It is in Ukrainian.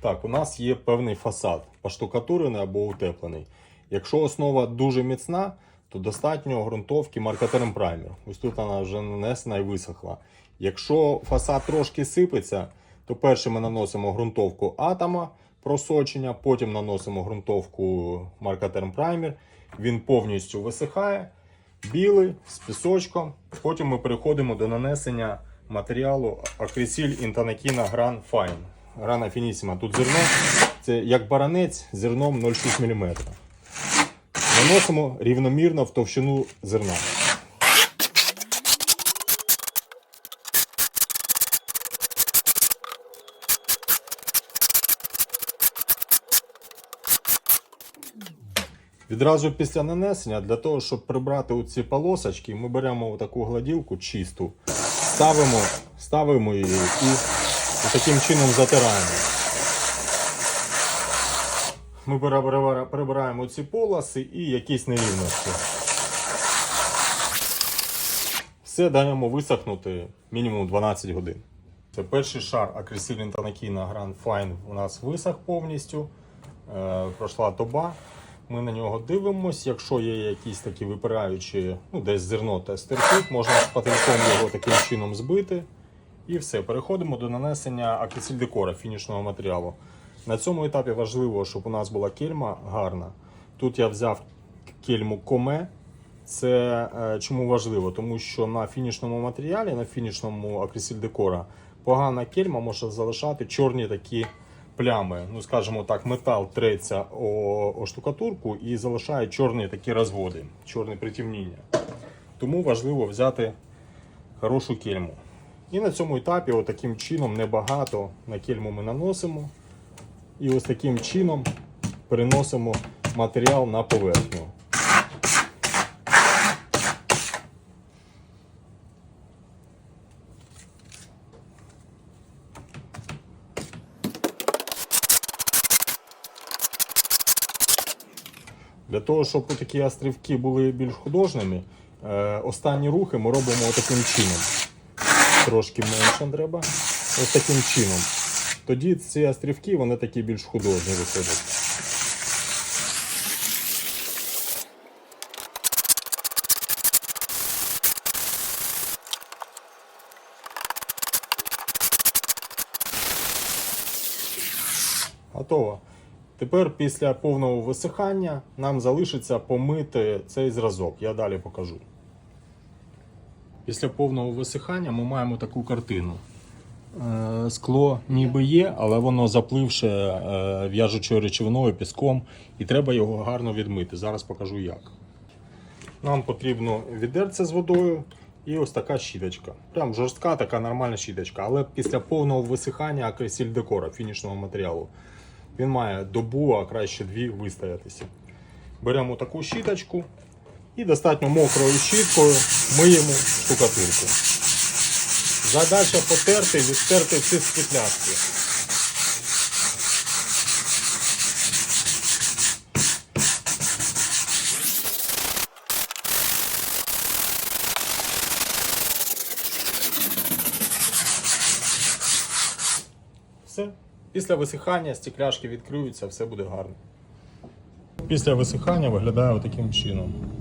Так, у нас є певний фасад, поштукатурений або утеплений. Якщо основа дуже міцна, то достатньо ґрунтовки маркатером праймер. Ось тут вона вже нанесена і висохла. Якщо фасад трошки сипеться, то перше ми наносимо ґрунтовку атома просочення, потім наносимо ґрунтовку маркатером праймер. Він повністю висихає, білий з пісочком. Потім ми переходимо до нанесення матеріалу акресіль інтанакіна Гран Fine. Грана фінісіма. Тут зерно, це як баранець зерном 0,6 мм. Наносимо рівномірно в товщину зерна. Відразу після нанесення, для того, щоб прибрати оці полосочки, ми беремо таку гладілку чисту, ставимо, ставимо її і таким чином затираємо. Ми прибираємо ці полоси і якісь нерівності. Все даємо висохнути мінімум 12 годин. Це перший шар акресильний танакіна Grand Fine у нас висох повністю. Е, пройшла доба. Ми на нього дивимося. Якщо є якісь такі випираючі, ну десь зерно та стерчить, можна шпательком його таким чином збити. І все, переходимо до нанесення акресиль-декора фінішного матеріалу. На цьому етапі важливо, щоб у нас була кельма гарна. Тут я взяв кельму коме. Це е, чому важливо? Тому що на фінішному матеріалі, на фінішному акресиль декора, погана кельма може залишати чорні такі плями. Ну, скажімо так, метал треться о, о штукатурку і залишає чорні такі розводи, чорне притемніння. Тому важливо взяти хорошу кельму. І на цьому етапі, отаким чином, небагато на кельму ми наносимо. І ось таким чином переносимо матеріал на поверхню. Для того, щоб такі острівки були більш художніми, е, останні рухи ми робимо таким чином. Трошки менше треба. Ось таким чином. Тоді ці острівки вони такі більш художні виходять. Готово. Тепер після повного висихання нам залишиться помити цей зразок. Я далі покажу. Після повного висихання ми маємо таку картину. Е, Скло ніби є, але воно запливше е, в'яжучою речовиною, піском, і треба його гарно відмити. Зараз покажу як. Нам потрібно відерце з водою і ось така щіточка. Прям жорстка, така нормальна щіточка. Але після повного висихання акресіль декора фінішного матеріалу. Він має добу, а краще дві вистоятися. Беремо таку щіточку і достатньо мокрою щіткою миємо штукатурку. Задача потерти, і відтерти ці спетлятки. Все. Після висихання стекляшки відкриються, все буде гарно. Після висихання виглядає таким чином.